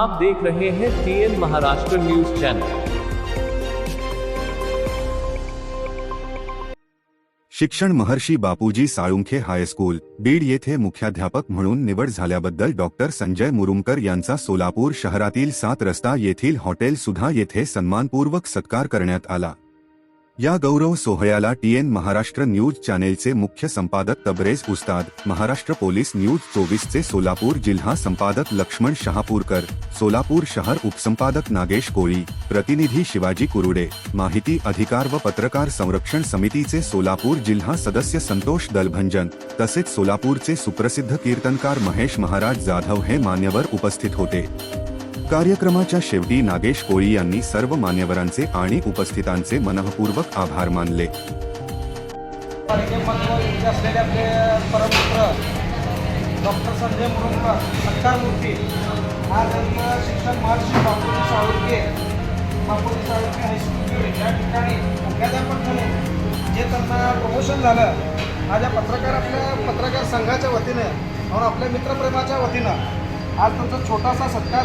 आप देख रहे हैं टीएन महाराष्ट्र न्यूज़ चैनल शिक्षण महर्षि बापूजी साळुंखे हायस्कूल बीड येथे मुख्याध्यापक म्हणून निवड झाल्याबद्दल डॉक्टर संजय मुरुमकर यांचा सोलापूर शहरातील सात रस्ता येथील हॉटेल सुधा येथे सन्मानपूर्वक सत्कार करण्यात आला. या गौरव सोहळ्याला टीएन महाराष्ट्र न्यूज़ चॅनेलचे मुख्य संपादक तबरेज उस्ताद, महाराष्ट्र पोलीस न्यूज़ चोवीसचे सोलापूर जिल्हा संपादक लक्ष्मण शहापूरकर, सोलापूर शहर उपसंपादक नागेश कोळी, प्रतिनिधी शिवाजी कुरुडे, माहिती अधिकार व पत्रकार संरक्षण समितीचे सोलापूर जिल्हा सदस्य संतोष दलभंजन, तसेच सोलापूरचे सुप्रसिद्ध कीर्तनकार महेश महाराज जाधव हे मान्यवर उपस्थित होते. कार्यक्रमाच्या शेवटी नागेश कोळी यांनी सर्व मान्यवरांचे आणि उपस्थितांचे मनःपूर्वक आभार मानले. डॉक्टर संजय मुरुंकर सत्कार मूर्ती आज त्यांचं शिक्षण महर्षी बापूजी साळुंके बापूजी साळुंके हायस्कूल या ठिकाणी मुख्याध्यापक म्हणून जे त्यांना प्रमोशन झालं माझ्या पत्रकार आपल्या पत्रकार संघाच्या वतीने म्हणून आपल्या मित्रप्रेमाच्या वतीनं आज त्यांचा छोटासा सत्कार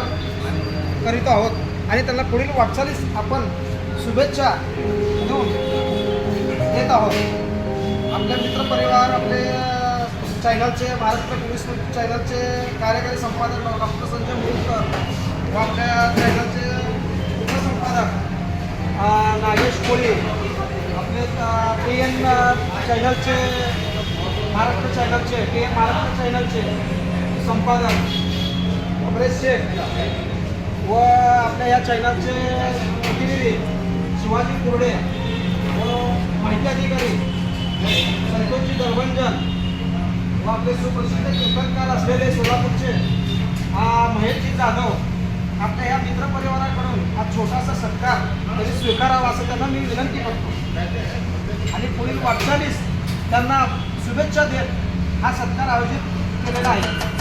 करीत आहोत आणि त्यांना पुढील वाटचालीस आपण शुभेच्छा देऊन देत आहोत. आपले मित्रपरिवार आपले चॅनलचे महाराष्ट्र पोलीस चॅनलचे कार्यकारी संपादक डॉक्टर संजय मुरुमकर व आपल्या चॅनलचे उपसंपादक नागेश कोळी आपले पी एन चॅनलचे महाराष्ट्र चॅनलचे पी एन महाराष्ट्र चॅनलचे संपादक अमरेश शेख व आपल्या या चॅनलचे प्रतिनिधी शिवाजी कुर्डे व माहिती अधिकारी संतोषजी दरभंजन व आपले सुप्रसिद्ध कीर्तनकार असलेले सोलापूरचे महेशजी जाधव आपल्या या मित्रपरिवाराकडून हा छोटासा सत्कार तरी स्वीकारावा असं त्यांना मी विनंती करतो. आणि पुढील वाटचालीस त्यांना शुभेच्छा देत हा सत्कार आयोजित केलेला आहे.